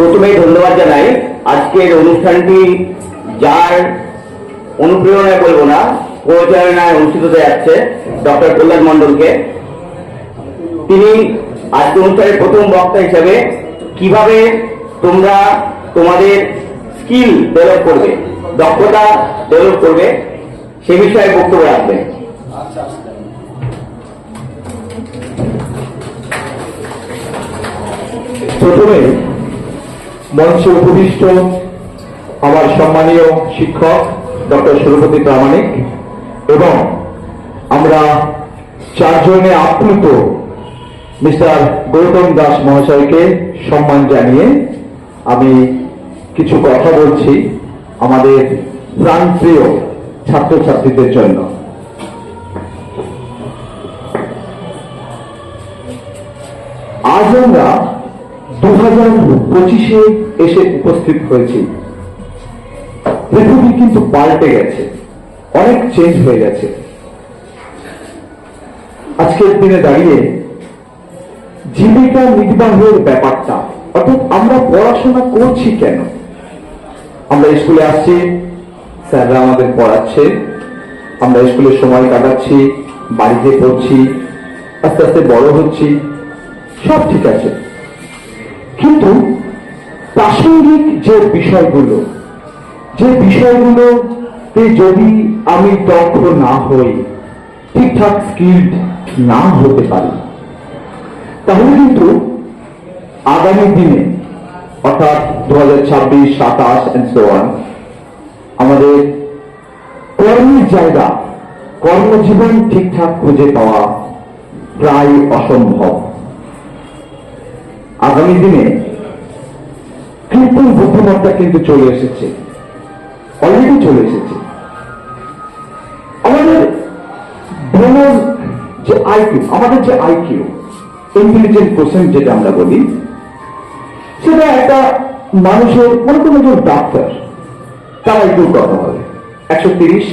প্রথমেই ধন্যবাদ জানাই। আজকের অনুষ্ঠানটি যার অনুপ্রেরণায় বলব না পরিচালনায় অনুষ্ঠিত হতে যাচ্ছে ডক্টর কল্যাণ মণ্ডলকে। তিনি আজকে অনুষ্ঠানের প্রথম বক্তা হিসেবে কীভাবে তোমরা তোমাদের স্কিল ডেভেলপ করবে, দক্ষতা ডেভেলপ করবে, সে বিষয়ে বক্তব্য রাখবেন প্রথমে মঞ্চে উপবিষ্ট আমার সম্মানীয় শিক্ষক ডক্টর সুরপতি প্রামাণিক এবং আমরা চারজনে আপ্লুত মিস্টার গৌতম দাস মহাশয়কে সম্মান জানিয়ে আমি কিছু কথা বলছি আমাদের প্রাণপ্রিয় ছাত্রছাত্রীদের জন্য। আজ আমরা পঁচিশে এসে উপস্থিত হয়েছি। পৃথিবী কিন্তু পাল্টে গেছে। অনেক চেঞ্জ হয়ে গেছে। আজকের দিনে দাঁড়িয়ে জীবিকা নির্বাহের ব্যাপারটা, অর্থাৎ আমরা পড়াশোনা করছি কেন? আমরা স্কুলে আসছি, স্যাররা আমাদের পড়াচ্ছে। আমরা স্কুলে সময় কাটাচ্ছি, বাড়িতে পড়ছি, আস্তে আস্তে বড় হচ্ছি। সব ঠিক আছে। কিন্তু প্রাসঙ্গিক যে বিষয়গুলো, যে বিষয়গুলোতে যদি আমি দক্ষ না হই, ঠিকঠাক স্কিল্ড না হতে পারি, তাহলে কিন্তু আগামী দিনে, অর্থাৎ দু হাজার ছাব্বিশ, সাতাশ আমাদের কর্মের জায়গা, কর্মজীবন ঠিকঠাক খুঁজে পাওয়া প্রায় অসম্ভব। আগামী দিনে কৃত্রিম বুদ্ধিমত্তা কিন্তু চলে এসেছে। অলরেডি চলে এসেছে। আমাদের ব্রেনের যে আইকিউ, আমাদের যে আইকিউ ইন্টেলিজেন্ট কোশ্চেন যেটা আমরা বলি, সেটা একটা মানুষের মনে কোনো একজন ডাক্তার তার আইকিউ কত হবে একশো তিরিশ,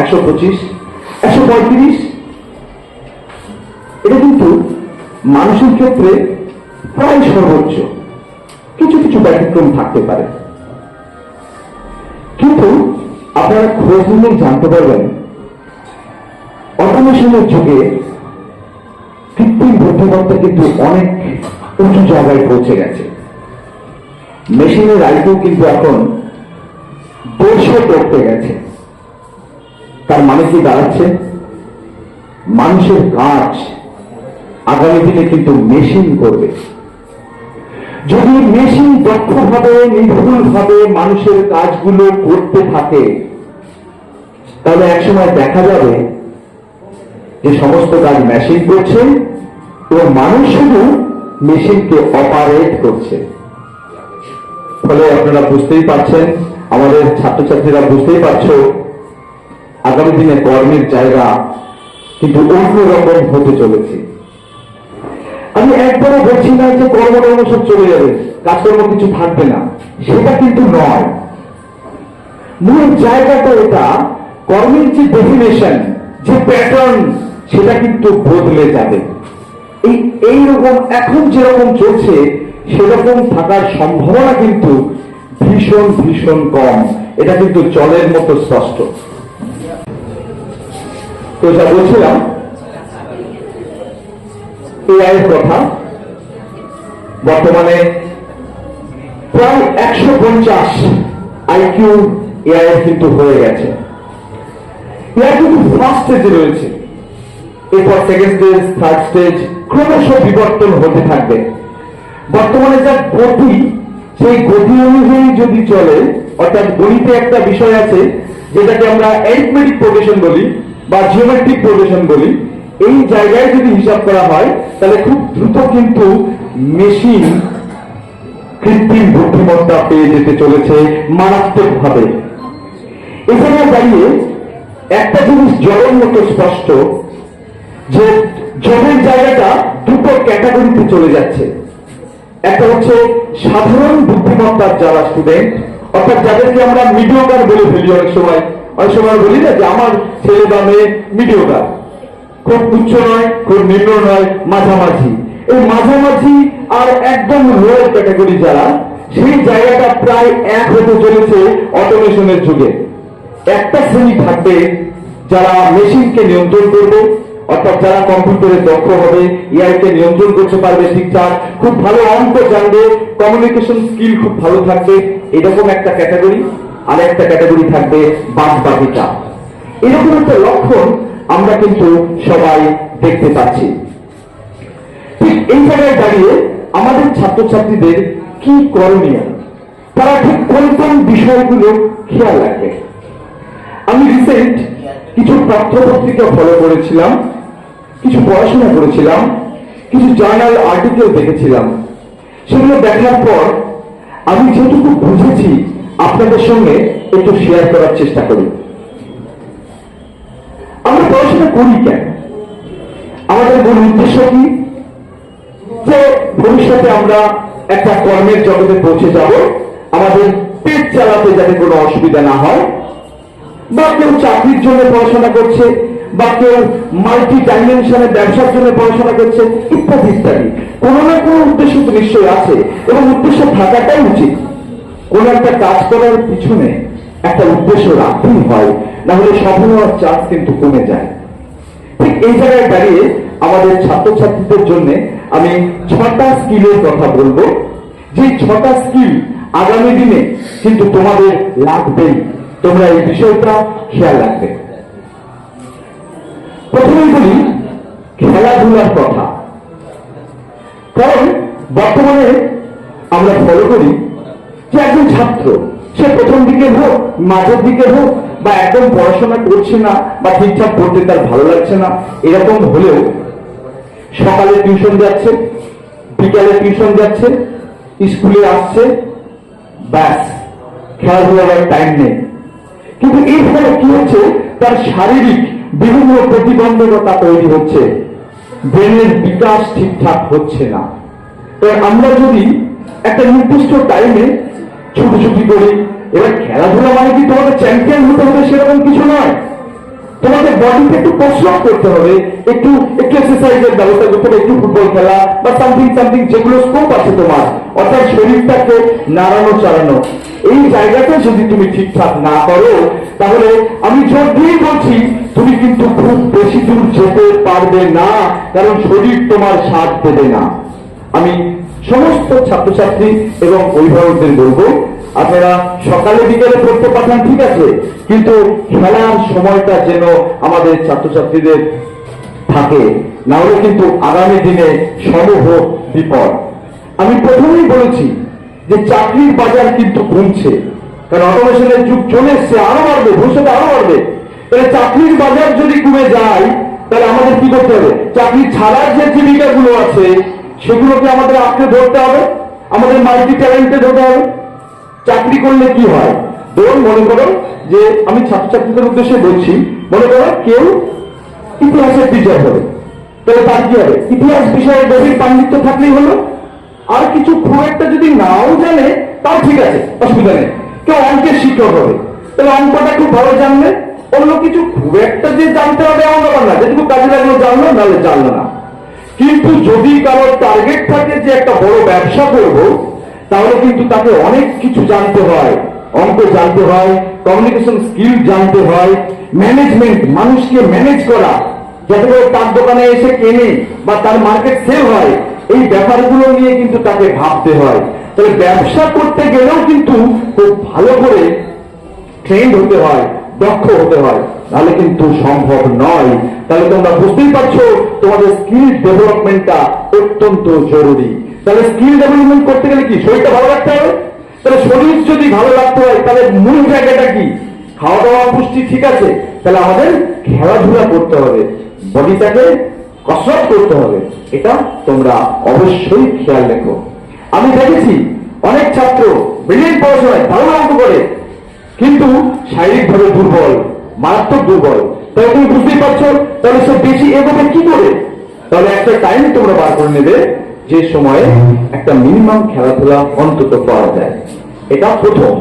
একশো পঁচিশ, একশো পঁয়ত্রিশ। এটা কিন্তু মানুষের ক্ষেত্রে প্রায় সর্বোচ্চ। কিছু কিছু ব্যতিক্রম থাকতে পারে। কিন্তু আপনারা খোঁজ নিলে জানতে পারবেন অটোমেশনের যুগে কৃত্রিম বুদ্ধিমত্তা কিন্তু অনেক উঁচু জায়গায় পৌঁছে গেছে। মেশিনের আইকিউ কিন্তু এখন দেড়শো করতে গেছে। তার মানে কি দাঁড়াচ্ছে? মানুষের কাজ আগামী দিনে কিন্তু মেশিন করবে। যদি মেশিন দক্ষভাবে নির্ভুলভাবে মানুষের কাজগুলো করতে থাকে, তাহলে একসময় দেখা যাবে যে সমস্ত কাজ মেশিন করছে এবং মানুষ শুধু মেশিনকে অপারেট করছে। ফলে আপনারা বুঝতেই পারছেন, আমাদের ছাত্রছাত্রীরা বুঝতেই পারছ, আগামী দিনে কর্মের জায়গা কিন্তু অন্যরকম হতে চলেছে। আমি একবারও বলছি না যে কর্মকর্ম সব চলে যাবে, কাজকর্ম কিছু থাকবে না। সেটা কিন্তু নয়। মূল জায়গাটা এটা, কর্মের যে ডেফিনেশন যে প্যাটার্ন সেটা কিন্তু বদলে যাবে। এই এইরকম, এখন যেরকম চলছে, সেরকম থাকার সম্ভাবনা কিন্তু ভীষণ ভীষণ কম। এটা কিন্তু জলের মতো স্পষ্ট। তো যা বলছিলাম এআই কথা। বর্তমানে প্রায় একশো পঞ্চাশ আইকিউ এআই কিন্তু হয়ে গেছে। এআই কিন্তু ফার্স্ট স্টেজে রয়েছে। এরপর সেকেন্ড স্টেজ থার্ড স্টেজ ক্রমশ বিবর্তন হতে থাকবে। বর্তমানে যা গতি, সেই গতি অনুযায়ী যদি চলে, অর্থাৎ গণিতে একটা বিষয় আছে, যেটাকে আমরা অ্যারিথমেটিক প্রোগ্রেশন বলি বা জিওমেট্রিক প্রোগ্রেশন বলি এই জায়গায় যদি হিসাব করা হয়, তাহলে খুব দ্রুত কিন্তু মেশিন কৃত্রিম বুদ্ধিমত্তা পেয়ে যেতে চলেছে মারাত্মক ভাবে এখানে দাঁড়িয়ে একটা জিনিস জলের মতো স্পষ্ট, যে জলের জায়গাটা দুটো ক্যাটাগরিতে চলে যাচ্ছে। একটা হচ্ছে সাধারণ বুদ্ধিমত্তার যারা স্টুডেন্ট অর্থাৎ যাদেরকে আমরা মিডিওকার বলে ফেলি অনেক সময়। অনেক সময় বলি না যে আমার ছেলে বা মেয়ে মিডিওকার খুব উচ্চ নয়, খুব নিম্ন নয়, মাঝামাঝি। এই মাঝামাঝি আর একদম লোয়ার ক্যাটাগরি যারা, সেই জায়গাটা প্রায় এক হতে চলেছে অটোমেশনের যুগে। একটা শ্রেণি থাকবে যারা মেশিনকে নিয়ন্ত্রণ করবে, অর্থাৎ যারা কম্পিউটারে দক্ষ হবে এআই কে নিয়ন্ত্রণ করতে পারবে ঠিকঠাক, খুব ভালো অঙ্ক জানবে কমিউনিকেশন স্কিল খুব ভালো থাকবে, এরকম একটা ক্যাটাগরি আর একটা ক্যাটাগরি থাকবে বাদ বাকিটা এরকম একটা লক্ষণ আমরা কিন্তু সবাই দেখতে পাচ্ছি। ঠিক এই জায়গায় দাঁড়িয়ে আমাদের ছাত্রছাত্রীদের কি করণীয়? তারা ঠিক কোন কোন বিষয়গুলো খেয়াল রাখবে আমি রিসেন্ট কিছু পত্রপত্রিকা ফলো করেছিলাম, কিছু পড়াশোনা করেছিলাম, কিছু জার্নাল আর্টিকেল দেখেছিলাম। সেগুলো দেখার পর আমি যেটুকু বুঝেছি আপনাদের সঙ্গে একটু শেয়ার করার চেষ্টা করি। পড়াশোনা করি কেন? আমাদের মূল উদ্দেশ্য কি? যে ভবিষ্যতে আমরা একটা কর্মের জগতে পৌঁছে যাব, আমাদের পেট চালাতে যাতে কোনো অসুবিধা না হয়, বা কেউ চাকরির জন্য পড়াশোনা করছে, বা কেউ মাল্টি ডাইমেনশনে ব্যবসার জন্য পড়াশোনা করছে, ইত্যাদি ইত্যাদি। কোনো না কোনো উদ্দেশ্য তো নিশ্চয়ই আছে, এবং উদ্দেশ্য থাকাটাই উচিত। কোন একটা কাজ করার পিছনে একটা উদ্দেশ্য রাখতেই হয় না হলে সফল হওয়ার চান্স কিন্তু কমে যায়। ঠিক এই জায়গায় দাঁড়িয়ে আমাদের ছাত্রছাত্রীদের জন্য আমি ছটা স্কিলের কথা বলব। যে ছটা স্কিল আগামী দিনে কিন্তু তোমাদের লাগবেই। তোমরা এই বিষয়টা খেয়াল রাখবে। প্রথমেই বলি, খেলাধুলার কথা। কারণ বর্তমানে আমরা ফলো করি যে একজন ছাত্র, সে প্রথম দিকে হোক, মাঝের দিকে হোক বা একদম পড়াশোনা করছে না বা ঠিকঠাক পড়তে তার ভালো লাগছে না, এরকম হলেও সকালে টিউশন যাচ্ছে, বিকালে টিউশন যাচ্ছে, স্কুলে আসছে, ব্যাস, খেলাধুলার টাইম নেই। কিন্তু এর ফলে কি হচ্ছে? তার শারীরিক বিভিন্ন প্রতিবন্ধকতা তৈরি হচ্ছে। ব্রেনের বিকাশ ঠিকঠাক হচ্ছে না। আমরা যদি একটা নির্দিষ্ট টাইমে ছুটোছুটি করি এবার খেলাধুলা মানে কি? তোমাদের চ্যাম্পিয়ন হতে হবে সেরকম কিছু নয়। তোমাদের বডিকে একটু কসরত করতে হবে। একটু একটু এক্সারসাইজের ব্যবস্থা করতে হবে। একটু ফুটবল খেলা বা সামথিং সামথিং যেগুলো স্কোপ আছে তোমার। অর্থাৎ শরীরটাকে নাড়ানো চালানো এই জায়গাটা যদি তুমি ঠিকঠাক না করো, তাহলে আমি জোর দিয়েই বলছি, তুমি কিন্তু খুব বেশি দূর যেতে পারবে না। কারণ শরীর তোমার সাথ দেবে না। আমি সমস্ত ছাত্রছাত্রী এবং অভিভাবকদের বলব আপনারা সকালে বিকেলে পড়তে পাঠান, ঠিক আছে? কিন্তু খেলার সময়টা যেন আমাদের ছাত্রছাত্রীদের থাকে না হলে কিন্তু আগামী দিনে সমূহ বিপদ। আমি প্রথমেই বলেছি যে চাকরির বাজার কিন্তু কমছে, কারণ অটোমেশনের যুগ চলে এসছে, আরও বাড়বে, ভবিষ্যতে আরও বাড়বে। তাহলে চাকরির বাজার যদি কমে যায়, তাহলে আমাদের কি করতে হবে? চাকরি ছাড়ার যে জীবিকাগুলো আছে, সেগুলোকে আমাদের আঁকড়ে ধরতে হবে, আমাদের মাল্টি ট্যালেন্টেড ধরতে হবে। চাকরি করলে কি হয়? ধরুন, মনে করো যে আমি ছাত্রছাত্রীদের উদ্দেশ্যে বলছি, মনে করো কেউ ইতিহাসের টিচার হবে। তাহলে তার কি হবে? ইতিহাস বিষয়ে গভীর পাণ্ডিত্য থাকলেই হলো। আর কিছু খুব একটা যদি নাও জানে, তাও ঠিক আছে, অসুবিধা নেই। কেউ অঙ্কের শিক্ষক হবে। তাহলে অঙ্কটা খুব ভালো জানলে, অন্য কিছু খুব একটা যে জানতে হবে, এমন ব্যাপার না। যেটুকু কাজে লাগল জানলো নাহলে জানলো না। কিন্তু যদি কারোর টার্গেট থাকে যে একটা বড় ব্যবসা করব তাহলে কিন্তু তাকে অনেক কিছু জানতে হয়। অঙ্ক জানতে হয় কমিউনিকেশন স্কিল জানতে হয় ম্যানেজমেন্ট মানুষকে ম্যানেজ করা। যাতে করে তার দোকানে এসে কেনে বা তার মার্কেট সেল হয়, এই ব্যাপারগুলো নিয়ে কিন্তু তাকে ভাবতে হয়। তবে ব্যবসা করতে গেলেও কিন্তু খুব ভালো করে ট্রেন্ড হতে হয়, দক্ষ হতে হয়। তাহলে কিন্তু সম্ভব নয়। তাহলে তোমরা বুঝতেই পারছ, তোমাদের স্কিল ডেভেলপমেন্টটা অত্যন্ত জরুরি। তাহলে স্কিল ডেভেলপমেন্ট করতে গেলে কি? শরীরটা ভালো রাখতে হবে? তাহলে শরীর যদি ভালো রাখতে হয়, তাহলে মূল জায়গাটা কি? খাওয়া দাওয়া পুষ্টি ঠিক আছে, তাহলে আমাদের খেলাধুলা করতে হবে। বডিটাকে কসরত করতে হবে। এটা তোমরা অবশ্যই খেয়াল রেখো। আমি দেখেছি অনেক ছাত্র ব্রিলিয়েন্ট পড়াশোনায়, ভালো অঙ্ক করে, কিন্তু শারীরিকভাবে দুর্বল, মারাত্মক দুর্বল। তাহলে তুমি বুঝতেই পারছ, তাহলে সে বেশি এগোবে কি করে? তাহলে একটা টাইম তোমরা বার করে নেবে। যে সময়ে একটা মিনিমাম খেলাধুলা অন্তত করা যায়। এটা প্রথম।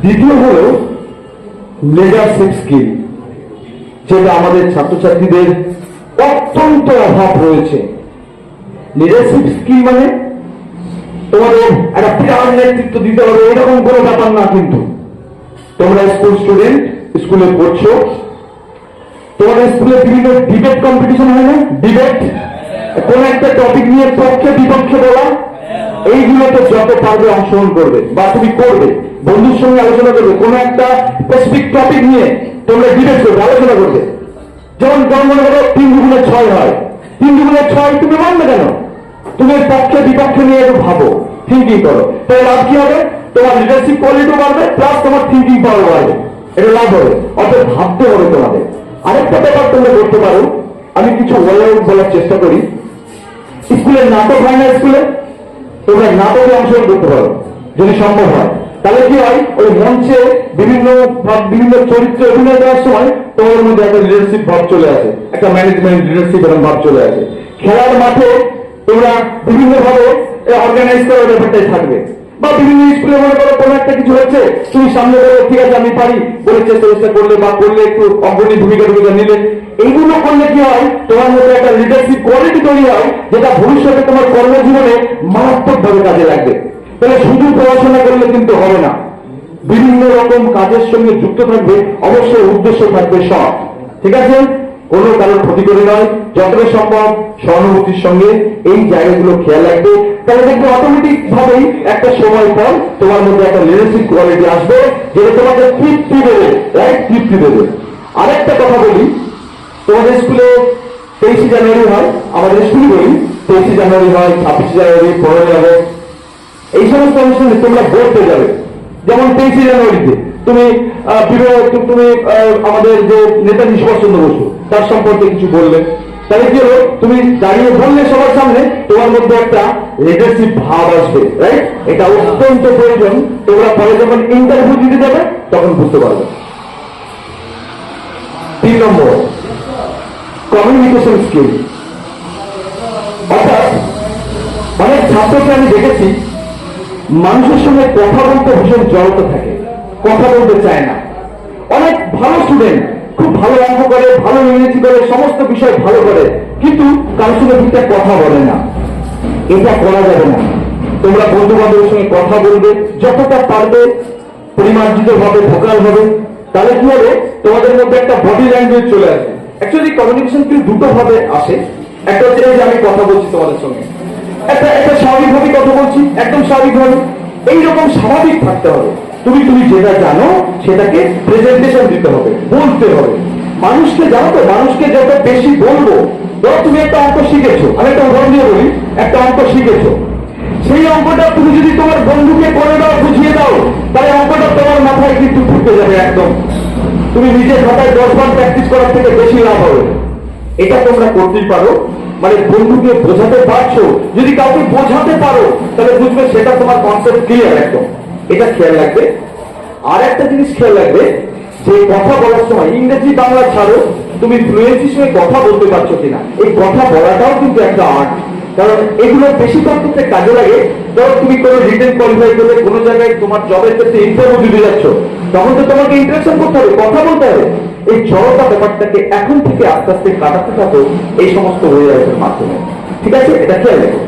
দ্বিতীয় হল লিডারশিপ স্কিল যেটা আমাদের ছাত্রছাত্রীদের অত্যন্ত অভাব রয়েছে। লিডারশিপ স্কিল মানে তোমাদের একটা বিরাট নেতৃত্ব দিতে হবে, এরকম কোনো ব্যাপার না কিন্তু। তোমরা স্কুল স্টুডেন্ট স্কুলে পড়ছো। তোমাদের স্কুলে বিভিন্ন ডিবেট কম্পিটিশন হয় না? ডিবেট কোন একটা টপিক নিয়ে পক্ষে, বিপক্ষে বলা, এইগুলোতে যত পারবে অংশগ্রহণ করবে বা তুমি করবে। বন্ধুর সঙ্গে আলোচনা করবে, কোন একটা স্পেসিফিক টপিক নিয়ে তোমরা ডিবেট করবে, আলোচনা করবে। যেমন যেমন মনে করো তিন দুগুণে ছয় হয়, তিন দুগুণে ছয় তুমি মানবে কেন? তুমি পক্ষে, বিপক্ষে নিয়ে একটু ভাবো থিঙ্কিং করো। তাহলে লাভ কি হবে? তোমার লিডারশিপ কোয়ালিটিও বাড়বে প্লাস তোমার থিঙ্কিং পাওয়ার বাড়বে। এটা লাভ হবে অতএব ভাবতে হবে তোমাদের। আরেকটা ব্যাপার তোমরা করতে পারো, আমি কিছু আউট বলার চেষ্টা করি। স্কুলের নাটক হয় না স্কুলে? তোমরা নাটকে অংশগ্রহণ করতে পারো, যদি সম্ভব হয়। তাহলে কি হয়? ওই মঞ্চে বিভিন্ন বিভিন্ন চরিত্রে অভিনয় দেওয়ার সময় তোমাদের মধ্যে একটা লিডারশিপ ভাব চলে আসে। একটা ম্যানেজমেন্ট লিডারশিপ এরকম ভাব চলে আসে। খেলার মাঠে তোমরা বিভিন্ন ভাবে অর্গানাইজ করার ব্যাপারটাই থাকবে। বা বিভিন্ন স্কুলে মনে করো কোনো একটা কিছু হচ্ছে, তুমি সামনে বলো, ঠিক আছে, আমি পারি। বলে চেষ্টা চেষ্টা করলে বা করলে একটু অগ্রণী ভূমিকা ভূমিকা নিলে এইগুলো করলে কি হয়? তোমার মধ্যে একটা লিডারশিপ কোয়ালিটি তৈরি হয়, যেটা ভবিষ্যতে তোমার কর্মজীবনে মারাত্মক ভাবে কাজে লাগবে। তাহলে শুধু পড়াশোনা করলে কিন্তু হবে না। বিভিন্ন রকম কাজের সঙ্গে যুক্ত থাকবে, অবশ্যই উদ্দেশ্য থাকবে সব। ঠিক আছে? কোনো কারোর ক্ষতি করে নয়। যতটা সম্ভব সহানুভূতির সঙ্গে এই জায়গাগুলো খেয়াল রাখবে। তাহলে দেখবে অটোমেটিক ভাবেই একটা সময় পর তোমার মধ্যে একটা লিডারশিপ কোয়ালিটি আসবে, যেটা তোমাকে তৃপ্তি দেবে রাইট তৃপ্তি দেবে। আরেকটা কথা বলি তোমাদের স্কুলে তেইশে জানুয়ারি হয়, আমাদের স্কুলে বলি, তেইশে জানুয়ারি হয়, ছাব্বিশে জানুয়ারি, পনেরোই আগস্ট। এই সমস্ত অনুষ্ঠানে তোমরা বলতে যাবে। যেমন তেইশে জানুয়ারিতে তুমি তুমি আমাদের যে নেতাজি সুভাষচন্দ্র বসু, তার সম্পর্কে কিছু বললে। তাহলে কি হলো? তুমি দাঁড়িয়ে বললে সবার সামনে, তোমার মধ্যে একটা লিডারশিপ ভাব আসবে রাইট এটা অত্যন্ত প্রয়োজন। তোমরা পরে যখন ইন্টারভিউ দিতে যাবে, তখন বুঝতে পারবে। তিন নম্বর কমিউনিকেশন স্কিল অর্থাৎ অনেক ছাত্রকে আমি দেখেছি, মানুষের সঙ্গে কথা বলতে ভীষণ জড়তা থাকে, কথা বলতে চায় না। অনেক ভালো স্টুডেন্ট খুব ভালো অঙ্ক করে, ভালো ইংরেজি করে, সমস্ত বিষয় ভালো করে, কিন্তু কারোর সঙ্গে ঠিকঠাক কথা বলে না। এটা করা যাবে না। তোমরা বন্ধু বান্ধবের সঙ্গে কথা বলবে, যতটা পারবে পরিমার্জিত ভাবে ভোকাল হবে, তাহলে কি হবে? তোমাদের মধ্যে একটা বডি ল্যাঙ্গুয়েজ চলে আসবে। অ্যাকচুয়ালি কমিউনিকেশন কিন্তু দুটো ভাবে আসে। একটা হচ্ছে এই যে আমি কথা বলছি তোমাদের সঙ্গে। একটা একটা স্বাভাবিকভাবে কথা বলছি, একদম স্বাভাবিকভাবে। এইরকম স্বাভাবিক থাকতে হবে। তুমি তুমি যেটা জানো, সেটাকে প্রেজেন্টেশন দিতে হবে, বলতে হবে। মানুষকে জানো তো, মানুষকে যত বেশি বলব। ধরো তুমি একটা অঙ্ক শিখেছো। আমি একটা উদাহরণ দিয়ে বলি, একটা অঙ্ক শিখেছো। সেই অঙ্কটা তুমি যদি তোমার বন্ধুকে করে দাও, বুঝিয়ে দাও, তাহলে তুমি নিজের খাতায় দশ বার প্র্যাকটিস করার থেকে বেশি লাভ হবে। এটা তোমরা করতেই পারো। মানে বন্ধুকে বোঝাতে পারছ। যদি কাউকে বোঝাতে পারো, তাহলে বুঝবে সেটা তোমার কনসেপ্ট ক্লিয়ার একদম। এটা খেয়াল রাখবে। আর একটা জিনিস খেয়াল রাখবে, যে কথা বলার সময় ইংরেজি বাংলা ছাড়ো, তুমি ফ্লুয়েন্সির সঙ্গে কথা বলতে পারছ কিনা। এই কথা বলাটাও কিন্তু একটা আর্ট কারণ এগুলো বেশি করতে কাজে লাগে। ধরো তুমি কোনো রিটেন কোয়ালিফাই করলে, কোনো জায়গায় তোমার জবের ক্ষেত্রে ইন্টারভিউ দিতে যাচ্ছ, তখন তো তোমাকে ইন্টারেকশন করতে হবে, কথা বলতে হবে। এই জড়তা ব্যাপারটাকে এখন থেকে আস্তে আস্তে কাটাতে থাকো, এই সমস্ত মাধ্যমে। ঠিক আছে? এটা খেয়াল রেখো।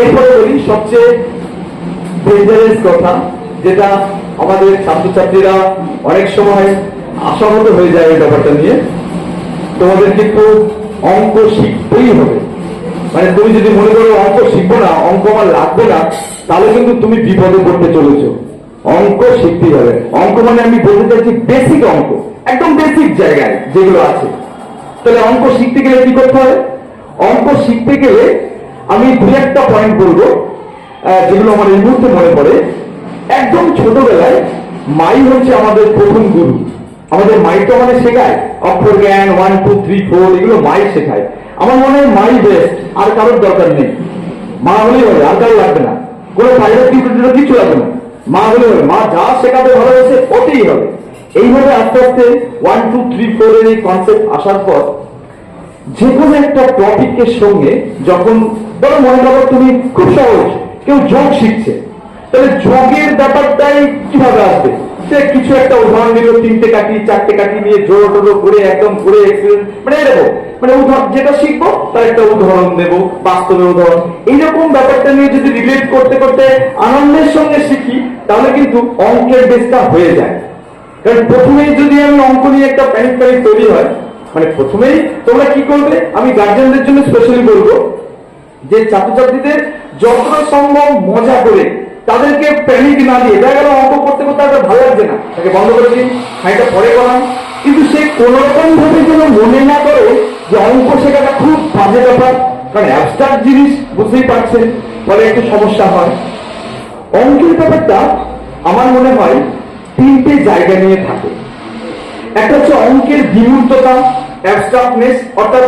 এরপরে বলি সবচেয়ে কথা, যেটা আমাদের ছাত্রছাত্রীরা অনেক সময় আশাহত হয়ে যায় এই ব্যাপারটা নিয়ে। তোমাদের কিন্তু অঙ্ক শিখতেই হবে। মানে তুমি যদি মনে করো অঙ্ক শিখব না, অঙ্ক আমার লাগবে না, তাহলে কিন্তু তুমি বিপদে পড়তে চলেছো। অঙ্ক শিখতেই হবে। অঙ্ক মানে আমি বলতে চাইছি বেসিক অঙ্ক, একদম বেসিক জায়গায় যেগুলো আছে। তাহলে অঙ্ক শিখতে গেলে কি করতে হবে? অঙ্ক শিখতে গেলে আমি দু একটা পয়েন্ট বলব যেগুলো আমার এই মুহূর্তে মনে পড়ে। একদম ছোটবেলায় মাই হচ্ছে আমাদের প্রথম গুরু। আমাদের মাই তো শেখায়। অক্ষর জ্ঞান ওয়ান টু থ্রি ফোর এগুলো মাই শেখায়। আমার মনে হয় মাই বেস্ট আর কারোর দরকার নেই। মা হলেই হবে, আর কারও লাগবে না। কোনো টিউটর কিছু লাগবে না। মা হলে হবে। মা যা শেখাতে ভালোবাসে ওতেই হবে। এইভাবে আস্তে আস্তে ওয়ান টু থ্রি ফোর এর এই কনসেপ্ট আসার পর যে কোনো একটা টপিকের সঙ্গে যখন ধরো মনে করো তুমি খুব সহজ, কেউ যোগ শিখছে। তাহলে যোগের ব্যাপারটাই কীভাবে আসবে? সে কিছু একটা উদাহরণ দিল তিনটে কাটি চারটে কাটি নিয়ে জোড়ো টোড়ো করে একদম করে experiment, মানে এরকম মানে উদাহরণ যেটা শিখব তার একটা উদাহরণ দেবো বাস্তবে উদাহরণ। এইরকম ব্যাপারটা নিয়ে যদি রিলেট করতে করতে আনন্দের সঙ্গে শিখি তাহলে কিন্তু অঙ্কের বেসটা হয়ে যায়। কারণ প্রথমেই যদি আমি অঙ্ক নিয়ে একটা প্যানিক প্যানিক তৈরি হয় মানে প্রথমেই তোমরা কি করবে আমি গার্জেনদের জন্য স্পেশালি বলব যে ছাত্রছাত্রীদের যতটা সম্ভব মজা করে তাদেরকে প্যানিক না দিয়ে, দেখা গেল অঙ্ক করতে করতে আর ভালো লাগছে না। তাকে বন্ধ করে দিন খাইটা পরে করান কিন্তু সে কোন রকম ভাবে যেন মনে না করে যে অঙ্ক শেখাটা খুব বাজে ব্যাপার, কারণ অ্যাবস্ট্রাক্ট জিনিস বুঝতেই পারছেন, ফলে একটু সমস্যা হয়। অঙ্কের ব্যাপারটা আমার মনে হয় তিনটে জায়গা নিয়ে থাকে। একটা হচ্ছে অঙ্কের বিমূর্ততা অ্যাবস্ট্রাক্টনেস অর্থাৎ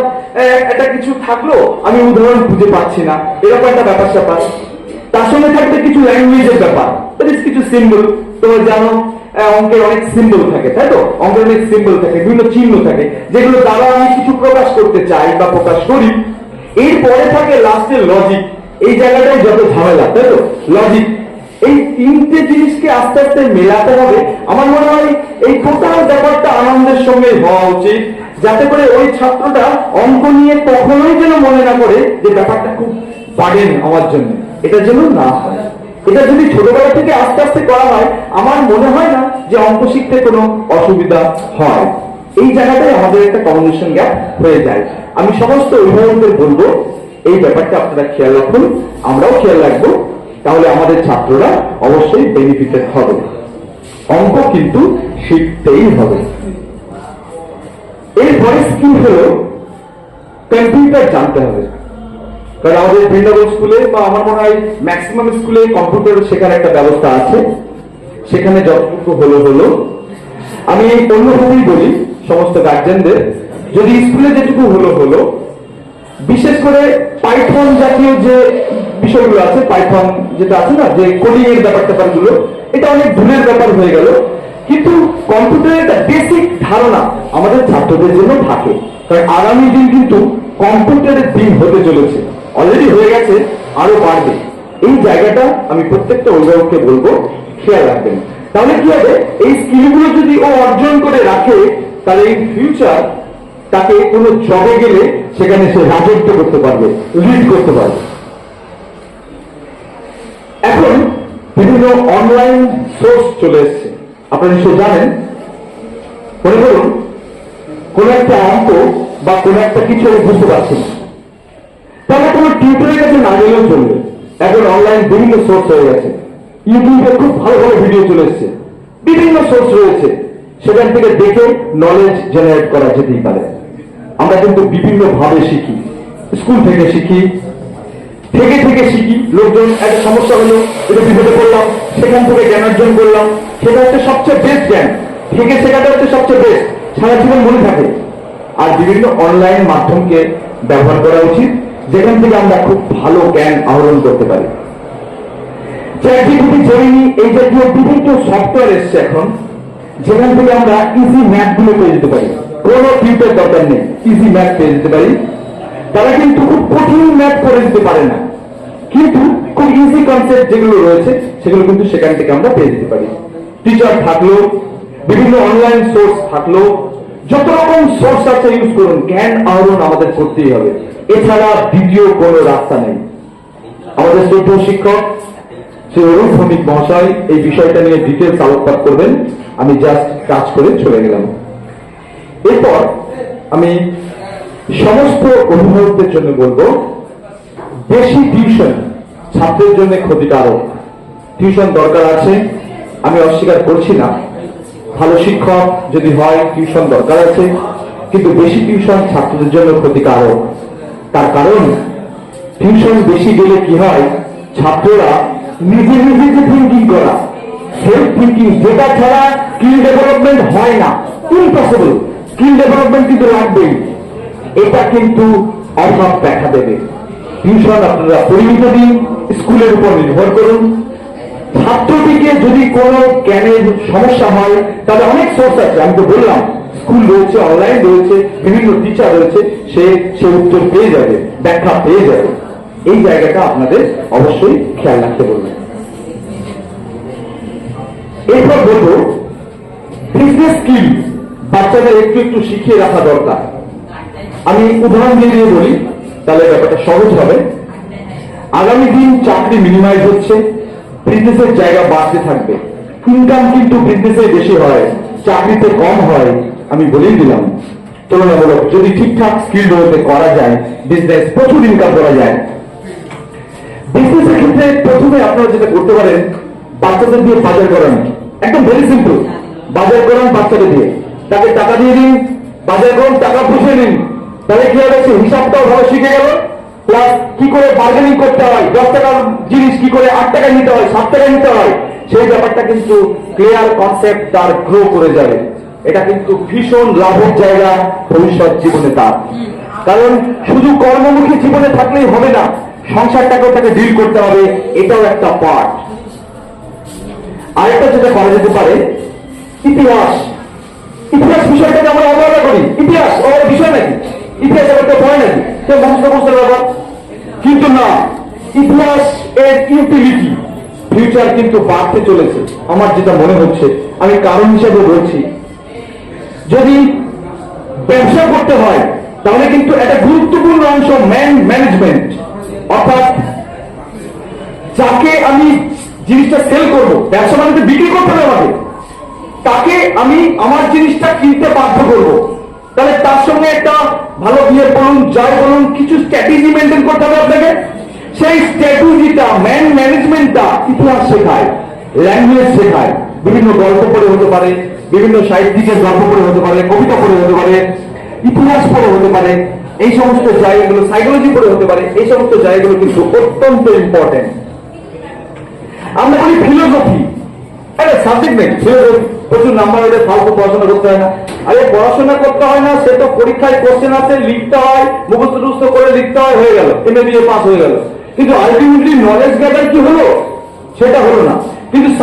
একটা কিছু থাকল, আমি উদাহরণ খুঁজে পাচ্ছি না। এরকম একটা ব্যাপার স্যাপার তার সঙ্গে থাকবে কিছু ল্যাঙ্গুয়েজের ব্যাপার। কিছু সিম্বল তোমরা জানো অঙ্কের অনেক সিম্বল থাকে, তাই তো? অঙ্কের অনেক সিম্বল থাকে, বিভিন্ন চিহ্ন থাকে, যেগুলো দ্বারা আমি কিছু প্রকাশ করতে চাই বা প্রকাশ করি। এরপরে থাকে লাস্টের লজিক এই জায়গাটাই যত ঝামেলা, তাই তো? লজিক এই তিনটে জিনিসকে আস্তে আস্তে মেলাতে হবে। আমার মনে হয় এই টোটাল ব্যাপারটা আনন্দের সঙ্গে হওয়া উচিত, যাতে করে ওই ছাত্রটা অঙ্ক নিয়ে কখনোই যেন মনে না করে যে ব্যাপারটা খুব বাড়েন আমার জন্য। এটা যেন না হয়। এটা যদি ছোটবেলা থেকে আস্তে আস্তে করা হয়, আমার মনে হয় না যে অঙ্ক শিখতে কোনো অসুবিধা হয়। এই জায়গাটায় আমাদের একটা কমিউনিকেশন গ্যাপ হয়ে যায়। আমি সমস্ত অভিভাবকদের বলব, এই ব্যাপারটা আপনারা খেয়াল রাখুন, আমরাও খেয়াল রাখব, তাহলে আমাদের ছাত্ররা অবশ্যই বেনিফিটেড হবে। অঙ্ক কিন্তু শিখতেই হবে। এরপরে স্কিল হলো কম্পিউটার জানতে হবে। কারণ আমাদের বৃন্দাবন স্কুলে বা আমার মনে হয় ম্যাক্সিমাম স্কুলে কম্পিউটার শেখার একটা ব্যবস্থা আছে। সেখানে যতটুকু হলো হলো। আমি অন্যভাবেই বলি সমস্ত গার্জেনদের যদি স্কুলে যেটুকু হলো হলো, বিশেষ করে পাইথন জাতীয় যে বিষয়গুলো আছে পাইথন যেটা আছে না, যে কোডিং এর ব্যাপার ট্যাপারগুলো, এটা অনেক দূরের ব্যাপার হয়ে গেল। কিন্তু কম্পিউটারের একটা বেসিক ধারণা আমাদের ছাত্রদের জন্য থাকে। কারণ আগামী দিন কিন্তু কম্পিউটারের দিন হতে চলেছে। অলরেডি হয়ে গেছে, আরও বাড়বে। এই জায়গাটা আমি প্রত্যেকটা অভিভাবককে বলব, খেয়াল রাখবেন। তাহলে কি হবে? এই স্কিলগুলো যদি ও অর্জন করে রাখে, তাহলে এই ফিউচার তাকে কোনো জবে গেলে সেখানে সে রাজত্ব করতে পারবে লিড করতে পারবে। এখন বিভিন্ন অনলাইন সোর্স চলে এসছে। আপনারা নিশ্চয় জানেন। মনে করুন, কোন একটা অঙ্ক বা কোন একটা কিছু আমি বুঝতে পারছি না। তাহলে কোনো টিউটরের কাছে না গেলেও চলবে। এখন অনলাইন বিভিন্ন সোর্স হয়ে গেছে। ইউটিউবে খুব ভালো ভালো ভিডিও চলে এসছে। বিভিন্ন সোর্স রয়েছে। সেখান থেকে দেখে নলেজ জেনারেট করা যেতেই পারে। আমরা কিন্তু বিভিন্ন ভাবে শিখি। স্কুল থেকে শিখি। থেকে থেকে শিখি। লোকজন, একটা সমস্যা হলো, এটা বিপদে পড়লাম, সেখান থেকে জ্ঞান অর্জন করলাম। সেটা হচ্ছে সবচেয়ে বেস্ট জ্ঞান। থেকে শেখাটা হচ্ছে সবচেয়ে বেস্ট সারা জীবন মনে থাকে। আর বিভিন্ন অনলাইন মাধ্যমকে ব্যবহার করা উচিত। যেখান থেকে আমরা খুব ভালো জ্ঞান আহরণ করতে পারি। চ্যাটজিপিটি জেমিনি এই জাতীয় বিভিন্ন সফটওয়্যার এসছে এখন, যেখান থেকে আমরা ইজি ম্যাথগুলো পেয়ে যেতে পারি। কোনো টিউটার দরকার নেই ইজি ম্যাথ পেয়ে যেতে পারি। তারা কিন্তু খুব কঠিন ম্যাথ করে দিতে পারে না। কিন্তু খুব ইজি কনসেপ্ট যেগুলো রয়েছে, সেগুলো কিন্তু সেখান থেকে আমরা পেয়ে যেতে পারি। টিচার থাকল, বিভিন্ন অনলাইন সোর্স থাকল, যত রকম সোর্স আছে ইউজ করুন, জ্ঞান আহরণ আমাদের করতেই হবে। এছাড়া দ্বিতীয় কোনো রাস্তা নেই। আমাদের শ্রদ্ধ শিক্ষক শ্রী অরুণ ভৌমিক মহাশয় এই বিষয়টা নিয়ে ডিটেলস আলোকপাত করবেন। আমি জাস্ট কাজ করে চলে গেলাম। এরপর আমি সমস্ত অভিভাবকদের জন্য বলব, বেশি টিউশন ছাত্রের জন্য ক্ষতিকারক। টিউশন দরকার আছে, আমি অস্বীকার করছি না। ভালো শিক্ষক যদি হয় টিউশন দরকার আছে, কিন্তু বেশি টিউশন ছাত্রদের জন্য ক্ষতিকারক। তার কারণ, টিউশন বেশি গেলে কি হয়? ছাত্ররা নিজে নিজে যে থিঙ্কিং করা সেলফ থিঙ্কিং যেটা ছাড়া স্কিল ডেভেলপমেন্ট হয় না। ইম্পসিবল স্কিল ডেভেলপমেন্ট কিন্তু লাগবেই। এটা কিন্তু অভাব দেখা দেবে। টিউশন আপনারা পরিমিত দিন, স্কুলের উপর নির্ভর করুন। ছাত্রটিকে যদি কোনো জ্ঞানের সমস্যা হয়, তাহলে অনেক সোর্স আছে, আমি তো বললাম। স্কুল রয়েছে অনলাইন রয়েছে, বিভিন্ন টিচার রয়েছে, সে সে উত্তর পেয়ে যাবে, ব্যাখ্যা পেয়ে যাবে। এই জায়গাটা আপনাদের অবশ্যই খেয়াল রাখতে বলবেন। এরপর বলব বিজনেস স্কিল বাচ্চাদের একটু একটু শিখিয়ে রাখা দরকার। আমি উদাহরণ দিয়ে দিয়ে বলি, তাহলে ব্যাপারটা সহজ হবে। আগামী দিন চাকরি মিনিমাইজ হচ্ছে বিজনেসের জায়গা বাড়তে থাকবে। ইনকাম কিন্তু বিজনেসে বেশি হয়, চাকরিতে কম হয়। আমি বলেই দিলাম, তুলনামূলক যদি ঠিকঠাক স্কিল ডেভেলপে করা যায় বিজনেস প্রচুর ইনকাম করা যায়। বিজনেসের ক্ষেত্রে প্রথমে আপনারা যেটা করতে পারেন, বাচ্চাদের দিয়ে বাজার করান। একদম ভেরি সিম্পল বাজার করান দিয়ে। তাকে টাকা দিয়ে দিন, বাজার করুন, টাকা নিন তাহলে কি হবে? সে হিসাবটাও ভালো শিখে গেল। প্লাস কি করে বার্গেনিং করতে হয়? দশ টাকার জিনিস কি করে আট টাকা নিতে হয়? সাত টাকা নিতে হয়? সেই ব্যাপারটা কিন্তু ক্লিয়ার কনসেপ্ট তার গ্রো করে যাবে। এটা কিন্তু ভীষণ লাভের জায়গা ভবিষ্যৎ জীবনে তার। কারণ শুধু কর্মমুখী জীবনে থাকলেই হবে না, সংসারটাকেও তাকে ডিল করতে হবে, এটাও একটা পার্ট আরেকটা যেটা করা যেতে পারে, ইতিহাস। ইতিহাস বিষয়টাকে আমরা অবহেলা করি। ইতিহাস ওর বিষয় নাকি? ইতিহাস আবার কেউ পড়ে নাকি? কেউ মুখস্থ মুখস্থ ব্যাপার কিন্তু না, ইতিহাস এর ইউটিলিটি ফিউচার কিন্তু বাড়তে চলেছে। আমার যেটা মনে হচ্ছে, আমি কারণ হিসেবে বলছি যদি ব্যবসা করতে হয়, তাহলে কিন্তু একটা গুরুত্বপূর্ণ অংশ ম্যান ম্যানেজমেন্ট অর্থাৎ যাকে আমি জিনিসটা সেল করব, ব্যবসা মানে বিক্রি করতে হবে আমাকে, তাকে আমি আমার জিনিসটা কিনতে বাধ্য করব। তাহলে তার সঙ্গে একটা ভালো বিয়ে বলুন যাই বলুন, কিছু স্ট্র্যাটেজি মেনটেন করতে হবে আপনাকে। সেই স্ট্র্যাটেজিটা ম্যান ম্যানেজমেন্টটা ইতিহাস শেখায় ল্যাঙ্গুয়েজ শেখায়, বিভিন্ন গল্প পড়ে হতে পারে বিভিন্ন সাহিত্যিকের গল্প পড়ে হতে পারে, কবিতা পড়ে হতে পারে, ইতিহাস পড়ে হতে পারে, এই সমস্ত জায়গাগুলো সাইকোলজি পড়ে হতে পারে, এই সমস্ত জায়গাগুলো কিন্তু অত্যন্ত ইম্পর্টেন্ট আমরা বলি ফিলোসফি সাবজেক্ট নেই ফিলোসফি প্রচুর নাম্বার ফালতু পড়াশোনা করতে হয় না। আরে, পড়াশোনা করতে হয় না, সে তো পরীক্ষায় কোশ্চেন আছে লিখতে হয়, মুখস্থ টুস্থ করে লিখতে হয়, হয়ে গেল এম এ পাস হয়ে গেল। কিন্তু আলটিমেটলি নলেজ গ্যাদার কি হলো? সেটা হলো না।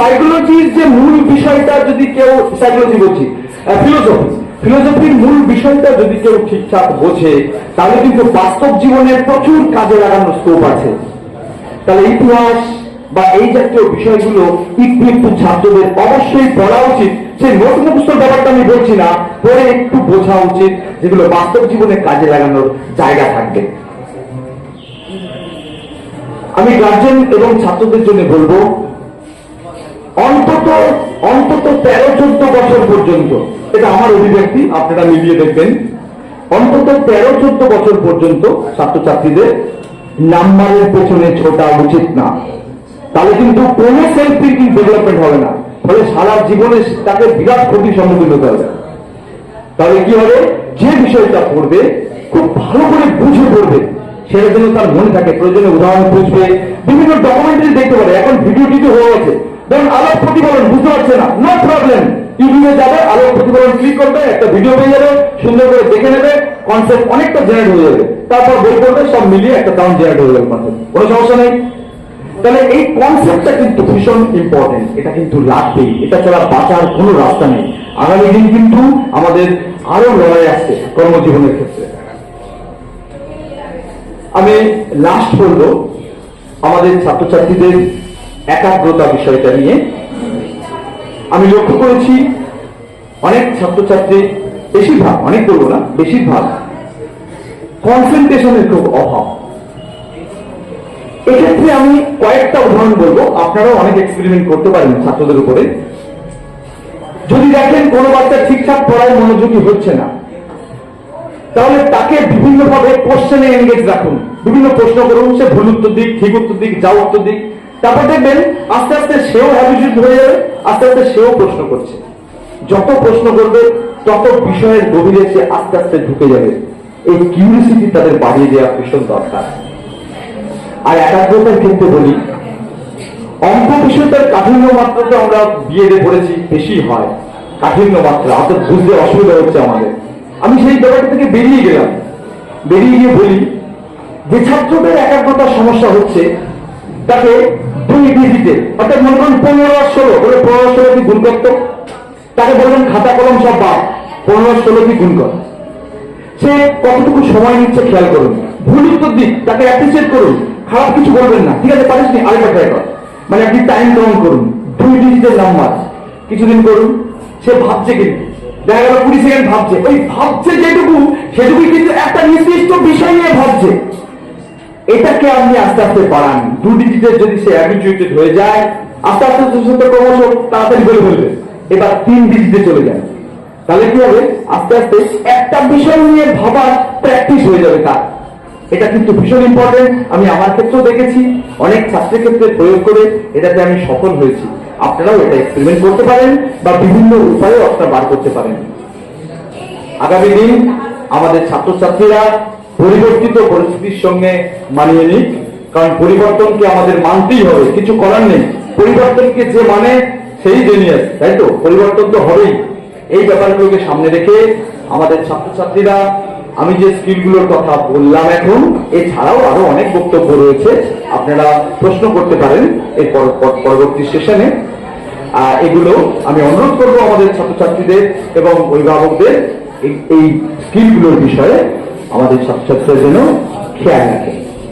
সাইকোলজির যে মূল বিষয়টা যদি কেউ সাইকোলজি বলছি ফিলোসফি ফিলোসফির মূল বিষয়টা যদি কেউ ঠিকঠাক বোঝে, তাহলে কিন্তু বাস্তব জীবনে প্রচুর কাজে লাগানোর স্কোপ আছে। তাহলে ইতিহাস বা এই জাতীয় বিষয়গুলো একটু একটু ছাত্রদের অবশ্যই পড়া উচিত। সেই নোট মুখস্থ ব্যাপারটা আমি বলছি না পরে একটু বোঝা উচিত যেগুলো বাস্তব জীবনে কাজে লাগানোর জায়গা থাকবে। আমি গার্জেন এবং ছাত্রদের জন্য বলব অন্তত অন্তত তেরো চোদ্দ বছর পর্যন্ত, এটা আমার অভিব্যক্তি, আপনারা মিলিয়ে দেখবেন। অন্তত তেরো চোদ্দ বছর পর্যন্ত ছাত্রছাত্রীদের নাম্বারের পেছনে ছোটা উচিত না। তাহলে কিন্তু কোনো সেলফ ডেভেলপমেন্ট হবে না। ফলে সারা জীবনে তাকে বিরাট ক্ষতির সম্মুখীন হতে হবে। তাহলে কি হবে? যে বিষয়টা পড়বে, খুব ভালো করে বুঝে পড়বে। সেটা যেন তার মনে থাকে। প্রয়োজনে উদাহরণ বুঝবে বিভিন্ন ডকুমেন্টারি দেখতে পারে। এখন ভিডিও টিডিও হয়ে গেছে। ধরুন আলোক প্রতিফলন বুঝতে পারছে না নো প্রবলেম ইউটিউবে যাবে, আলোক প্রতিফলন ক্লিক করবে, একটা ভিডিও পেয়ে যাবে, সুন্দর করে দেখে নেবে কনসেপ্ট অনেকটা জেনারেট হয়ে যাবে। তারপর বই সব মিলিয়ে একটা জেনারেট হয়ে যাবে কোনো সমস্যা নেই? তাহলে এই কনসেপ্টটা কিন্তু ভীষণ ইম্পর্টেন্ট এটা কিন্তু লাগবেই। এটা ছাড়া বাঁচার কোনো রাস্তা নেই। আগামী দিন কিন্তু আমাদের আরও লড়াই আসছে কর্মজীবনের ক্ষেত্রে। আমি লাস্ট বলব, আমাদের ছাত্রছাত্রীদের একাগ্রতা বিষয়টা নিয়ে আমি লক্ষ্য করেছি অনেক ছাত্রছাত্রী, বেশিরভাগ, অনেক বলব না, বেশিরভাগ কনসেন্ট্রেশনের খুব অভাব। এক্ষেত্রে আমি কয়েকটা উদাহরণ বলব, আপনারাও অনেক এক্সপেরিমেন্ট করতে পারেন ছাত্রদের উপরে। যদি দেখেন কোনো বাচ্চা ঠিকঠাক পড়ায় মনোযোগী হচ্ছে না, তাহলে তাকে বিভিন্নভাবে কোশ্চেনে এনগেজ রাখুন। বিভিন্ন প্রশ্ন করুন, সে ভুল উত্তর দিক, ঠিক উত্তর দিক, যা উত্তর দিক। তারপর দেখবেন আস্তে আস্তে সেও হ্যাবিচুড হয়ে যাবে, আস্তে আস্তে সেও প্রশ্ন করছে। যত প্রশ্ন করবে, তত বিষয়ের গভীরে সে আস্তে আস্তে ঢুকে যাবে। এই কিউরিসিটি তাদের বাড়িয়ে দেওয়া ভীষণ দরকার। আর একাগ্রতার ক্ষেত্রে বলি অঙ্ক বিষয়টার কাঠিন্য মাত্রাটা আমরা বিএডে পড়েছি, বেশি হয়। কাঠিন্য মাত্রা, অর্থাৎ বুঝতে অসুবিধা হচ্ছে আমাদের। আমি সেই ব্যাপারটা থেকে বেরিয়ে গেলাম। বেরিয়ে গিয়ে বলি, যে ছাত্রদের একাগ্রতার সমস্যা হচ্ছে তাকে দুই ডিজিটে, অর্থাৎ মনে করুন পনেরো ষোলো, বলে পনেরো ষোলো কি গুণ করতো তাকে বলবেন খাতা কলম সব বাদ, পনেরো ষোলো কি গুণ কর সে কতটুকু সময় নিচ্ছে খেয়াল করুন। ভুল উত্তর দিক, তাকে অ্যাপ্রিসিয়েট করুন। খারাপ কিছু বলবেন না। ঠিক আছে পারিস নি আরেকটা ট্রাই কর। মানে আপনি টাইম কাউন্ট করুন। দুই ডিজিটের নাম্বার কিছুদিন করুন। সে ভাবছে কিন্তু। দেখা গেল কুড়ি সেকেন্ড ভাবছে। ওই ভাবছে যেটুকু, সেটুকুই কিন্তু একটা নির্দিষ্ট বিষয় নিয়ে ভাবছে। এটাকে আপনি আস্তে আস্তে বাড়ান। দু ডিজিটের যদি সে অ্যাবিচুয়েটেড হয়ে যায়, আস্তে আস্তে আস্তে ক্রমশ তাড়াতাড়ি বলে ফেলবে। এবার তিন ডিজিটে চলে যায়। তাহলে কি হবে? আস্তে আস্তে একটা বিষয় নিয়ে ভাবার প্র্যাকটিস হয়ে যাবে তার। এটা কিন্তু ভীষণ ইম্পর্টেন্ট আমি আমার ক্ষেত্রেও দেখেছি, অনেক ছাত্রের ক্ষেত্রে প্রয়োগ করে এটাতে আমি সফল হয়েছি। আপনারাও এটা এক্সপেরিমেন্ট করতে পারেন বা বিভিন্ন উপায়েও আপনারা বার করতে পারেন। আগামী দিন আমাদের ছাত্রছাত্রীরা পরিবর্তিত পরিস্থিতির সঙ্গে মানিয়ে নিক, কারণ পরিবর্তনকে আমাদের মানতেই হবে, কিছু করার নেই। পরিবর্তনকে যে মানে সেই জেনিয়াস তাই তো? পরিবর্তন তো হবেই। এই ব্যাপারগুলোকে সামনে রেখে আমাদের ছাত্রছাত্রীরা, আমি যে স্কিলগুলোর কথা বললাম এখন, এছাড়াও আরও অনেক বক্তব্য রয়েছে। আপনারা প্রশ্ন করতে পারেন এর পর- পর- পরবর্তী সেশনে। এগুলো আমি অনুরোধ করব আমাদের ছাত্রছাত্রীদের এবং অভিভাবকদের এই স্কিলগুলোর বিষয়ে। আমাদের সব সবচেয়ে যেন খেয়াল রাখে।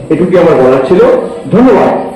এটুকু আমার বলার ছিল। ধন্যবাদ।